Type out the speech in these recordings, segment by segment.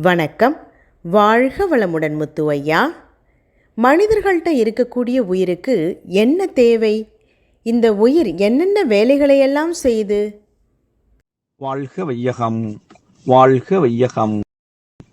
வணக்கம். வாழ்க வளமுடன் முத்து ஐயா மனிதர்கள்ட்ட இருக்கக்கூடிய உயிருக்கு என்ன தேவை? இந்த உயிர் என்னென்ன வேலைகளையெல்லாம் செய்து? வாழ்க வையகம். வாழ்க வையகம்.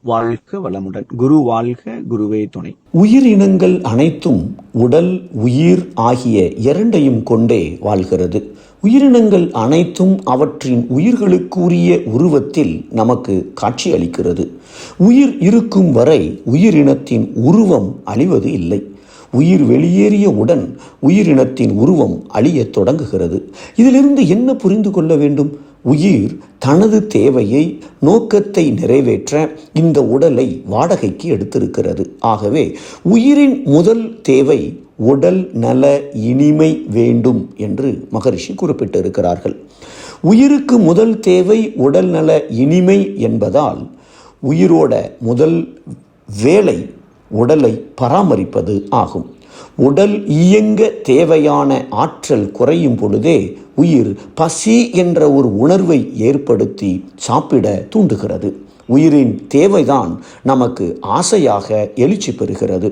வாழ்க வளமுடன். குரு வாழ்க குருவே துணை. உயிரினங்கள் அனைத்தும் உடல் உயிர் ஆகிய இரண்டையும் கொண்டே வாழ்கிறது. உயிரினங்கள் அனைத்தும் அவற்றின் உயிர்களுக்குரிய உருவத்தில் நமக்கு காட்சி அளிக்கிறது உயிர் இருக்கும் வரை உயிரினத்தின் உருவம் அழிவது இல்லை. உயிர் வெளியேறிய உடன் உயிரினத்தின் உருவம் அழியத் தொடங்குகிறது. இதிலிருந்து என்ன புரிந்து கொள்ள வேண்டும்? உயிர் தனது தேவையை நோக்கத்தை நிறைவேற்ற இந்த உடலை வாடகைக்கு எடுத்திருக்கிறது. ஆகவே உயிரின் முதல் தேவை உடல் நல இனிமை வேண்டும் என்று மகரிஷி குறிப்பிட்டிருக்கிறார்கள். உயிருக்கு முதல் தேவை உடல் நல இனிமை என்பதால் உயிரோட முதல் வேலை உடலை பராமரிப்பது ஆகும். உடல் இயங்க தேவையான ஆற்றல் குறையும் பொழுதே உயிர் பசி என்ற ஒரு உணர்வை ஏற்படுத்தி சாப்பிட தூண்டுகிறது. உயிரின் தேவைதான் நமக்கு ஆசையாக எழுச்சி பெறுகிறது.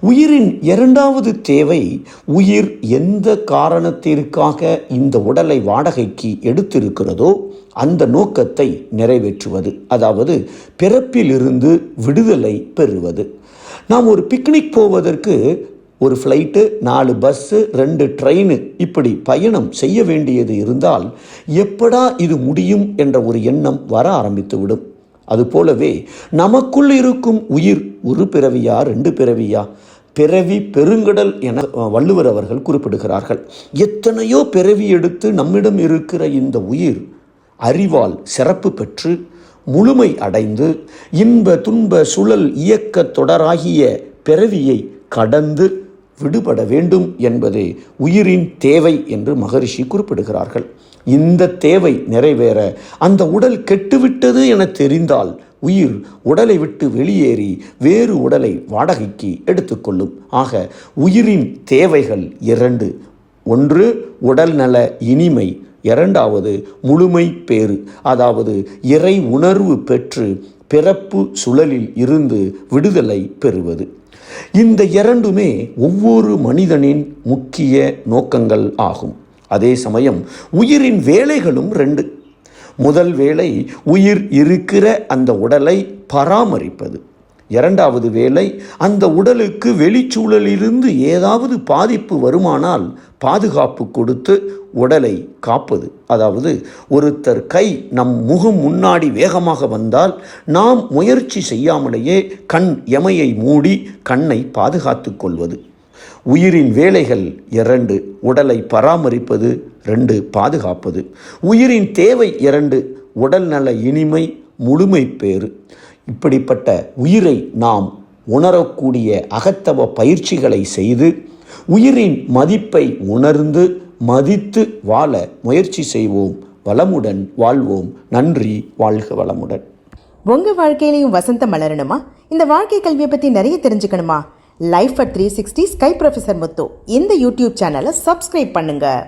உயிரின் இரண்டாவது தேவை உயிர் எந்த காரணத்திற்காக இந்த உடலை வாடகைக்கு எடுத்திருக்கிறதோ அந்த நோக்கத்தை நிறைவேற்றுவது அதாவது பிறப்பிலிருந்து விடுதலை பெறுவது. நாம் ஒரு பிக்னிக் போவதற்கு ஒரு ஃப்ளைட்டு நாலு பஸ்ஸு ரெண்டு ட்ரெயின் இப்படி பயணம் செய்ய வேண்டியது இருந்தால் எப்படா இது முடியும் என்ற ஒரு எண்ணம் வர ஆரம்பித்துவிடும். அதுபோலவே நமக்குள் இருக்கும் உயிர் ஒரு பிறவியா ரெண்டு பிறவியா? பிறவி பெருங்கடல் என வள்ளுவர் அவர்கள் குறிப்பிடுகிறார்கள். எத்தனையோ பிறவி எடுத்து நம்மிடம் இருக்கிற இந்த உயிர் அறிவால் சிறப்பு பெற்று முழுமை அடைந்து இன்ப துன்ப சுழல் இயக்க தொடராகிய பிறவியை கடந்து விடுபட வேண்டும் என்பதே உயிரின் தேவை என்று மகரிஷி குறிப்பிடுகிறார்கள். இந்த தேவை நிறைவேற அந்த உடல் கெட்டுவிட்டது என தெரிந்தால் உயிர் உடலை விட்டு வெளியேறி வேறு உடலை வாடகைக்கு எடுத்துக்கொள்ளும் ஆக உயிரின் தேவைகள் இரண்டு. ஒன்று உடல் நல இனிமை. இரண்டாவது முழுமை பேறு. அதாவது இறை உணர்வு பெற்று பிறப்பு சுழலில் இருந்து விடுதலை பெறுவது. இந்த இரண்டுமே ஒவ்வொரு மனிதனின் முக்கிய நோக்கங்கள் ஆகும். அதே சமயம் உயிரின் வேலைகளும் ரெண்டு. முதல் வேலை உயிர் இருக்கிற அந்த உடலை பராமரிப்பது. இரண்டாவது வேலை அந்த உடலுக்கு வெளிச்சூழலிலிருந்து ஏதாவது பாதிப்பு வருமானால் பாதுகாப்பு கொடுத்து உடலை காப்பது. அதாவது ஒருத்தர் கை நம் முகம் முன்னாடி வேகமாக வந்தால் நாம் முயற்சி செய்யாமலேயே கண் எமையை மூடி கண்ணை பாதுகாத்து கொள்வது. உயிரின் வேலைகள் இரண்டு உடலை பராமரிப்பது ரெண்டு பாதுகாப்பது. உயிரின் தேவை இரண்டு உடல் நல இனிமை முழுமை பேறு. இப்படிப்பட்ட உயிரை நாம் உணரக்கூடிய அகத்தவ பயிற்சிகளை செய்து உயிரின் மதிப்பை உணர்ந்து மதித்து வாழ முயற்சி செய்வோம். வளமுடன் வாழ்வோம். நன்றி. வாழ்க வளமுடன். உங்கள் வாழ்க்கையிலையும் வசந்தம் மலரணுமா? இந்த வாழ்க்கை கல்வியை பற்றி நிறைய தெரிஞ்சுக்கணுமா? Life at three sixty sky professor Muthu. இந்த யூடியூப் சேனலை சப்ஸ்கிரைப் பண்ணுங்கள்